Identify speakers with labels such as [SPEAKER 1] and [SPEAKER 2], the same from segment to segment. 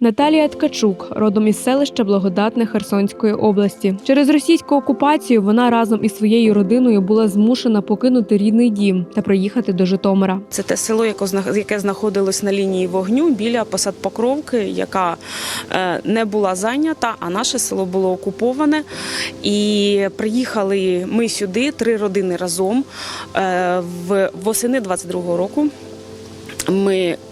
[SPEAKER 1] Наталія Ткачук, родом із селища Благодатне Херсонської області. Через російську окупацію вона разом із своєю родиною була змушена покинути рідний дім та приїхати до Житомира.
[SPEAKER 2] Це те село, яке знаходилось на лінії вогню біля посад Покровки, яка е, не була зайнята, а наше село було окуповане. І приїхали ми сюди, три родини разом е, в восени 22-го року.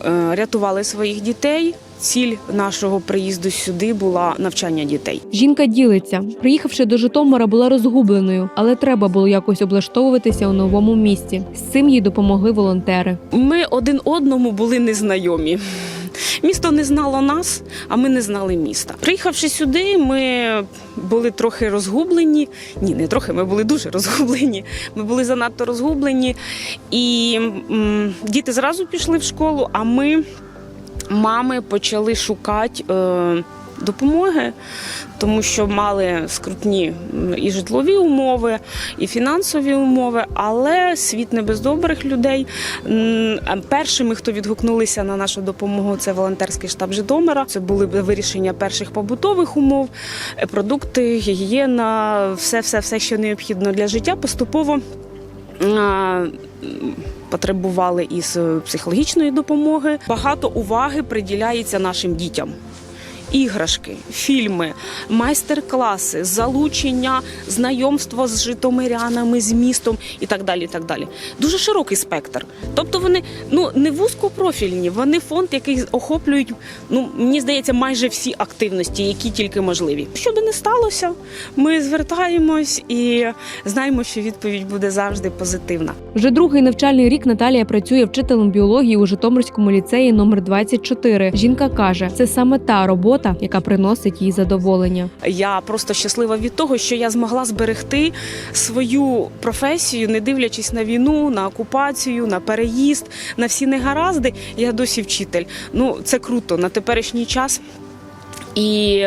[SPEAKER 2] Е, рятували своїх дітей. Ціль нашого приїзду сюди була навчання дітей.
[SPEAKER 1] Жінка ділиться, приїхавши до Житомира, була розгубленою, але треба було якось облаштовуватися у новому місті. З цим їй допомогли волонтери.
[SPEAKER 2] Ми один одному були незнайомі. Місто не знало нас, а ми не знали міста. Приїхавши сюди, ми були трохи розгублені. Ні, не трохи, ми були дуже розгублені. Ми були занадто розгублені. І м, діти зразу пішли в школу, а ми, мами, почали шукати. Е, Допомоги, тому що мали скрутні і житлові умови, і фінансові умови, але світ не без добрих людей. Першими, хто відгукнулися на нашу допомогу, це волонтерський штаб Житомира. Це були вирішення перших побутових умов, е, продукти, гігієна, все, все, все, що необхідно для життя. Поступово потребували із е, психологічної допомоги. Багато уваги приділяється нашим дітям. Іграшки, фільми, майстер-класи, залучення, знайомство з житомирянами, з містом і так далі. І так далі. Дуже широкий спектр. Тобто вони ну не вузькопрофільні, вони фонд, який охоплюють, ну мені здається, майже всі активності, які тільки можливі. Що би не сталося, ми звертаємось і знаємо, що відповідь буде завжди позитивна.
[SPEAKER 1] Вже другий навчальний рік Наталія працює вчителем біології у Житомирському ліцеї номер 24. Жінка каже, це саме та робота, яка приносить їй задоволення.
[SPEAKER 2] Я просто щаслива від того, що я змогла зберегти свою професію, не дивлячись на війну, на окупацію, на переїзд, на всі негаразди. Я досі вчитель. Ну це круто на теперішній час. І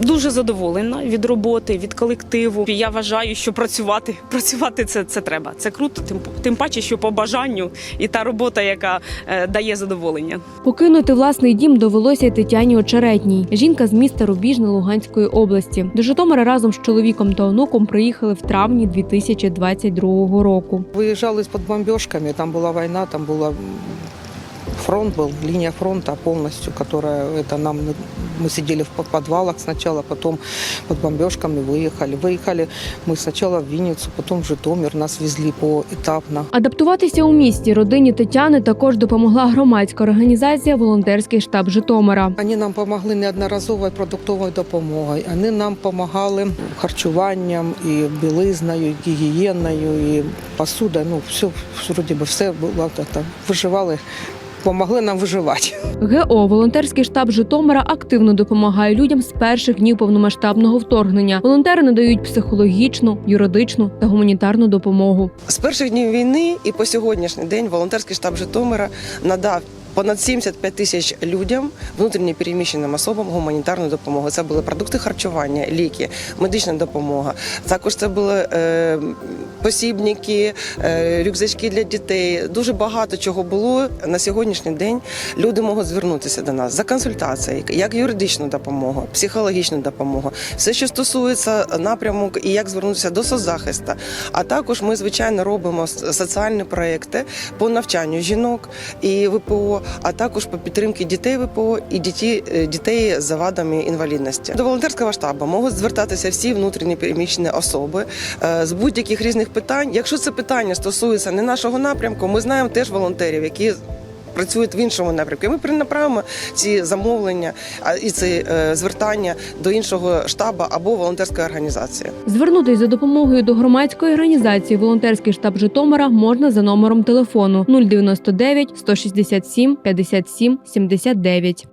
[SPEAKER 2] дуже задоволена від роботи, від колективу. І Я вважаю, що працювати, працювати це, це треба. Це круто, тим, тим паче, що по бажанню і та робота, яка е, дає задоволення.
[SPEAKER 1] Покинути власний дім довелося й Тетяні Очеретній. Жінка з міста Рубіжне Луганської області. До Житомира разом з чоловіком та онуком приїхали в травні 2022 року.
[SPEAKER 3] Выезжал из-под бомбежками, там была война, там была м, фронт был, линия фронта полностью, которая это нам мы сидели в под- подвалах сначала, потом под бомбежками выехали. Выехали мы сначала в Винницу, потом в Житомир, нас везли поэтапно.
[SPEAKER 1] Адаптуватися у місті родині Тетяни також допомогла громадська організація Волонтерський штаб Житомира.
[SPEAKER 3] Вони нам допомогли неодноразовою продуктовою допомогою. Вони нам допомагали харчуванням, і білизною, і гігієною, і посудою. Ну, все, вроді би, все було це, виживали, допомогли нам виживати.
[SPEAKER 1] ГО Волонтерський штаб Житомира активно допомагає людям з перших днів повномасштабного вторгнення. Волонтери надають психологічну, юридичну та гуманітарну допомогу.
[SPEAKER 4] З перших днів війни і по сьогоднішній день волонтерський штаб Житомира надав понад 75 тисяч людям, внутрішньо переміщеним особам гуманітарну допомогу. Це були продукти харчування, ліки, медична допомога. Також це були е, посібники, е, рюкзачки для дітей. Дуже багато чого було на сьогоднішній день. Люди можуть звернутися до нас за консультацією, як юридичну допомогу, психологічну допомогу, все, що стосується напрямок і як звернутися до соцзахисту. А також ми, звичайно, робимо соціальні проекти по навчанню жінок і ВПО, а також по підтримки дітей ВПО і дітей, дітей з завадами інвалідності. До волонтерського штабу можуть звертатися всі внутрішні переміщені особи е, з будь-яких різних питань. Якщо це питання стосується не нашого напрямку, ми знаємо теж волонтерів, які працюють в іншому напрямку. І Ми перенаправимо ці замовлення і ці е, звертання до іншого штабу або волонтерської організації.
[SPEAKER 1] Звернутись за допомогою до громадської організації Волонтерський штаб Житомира можна за номером телефону 099 167 57 79.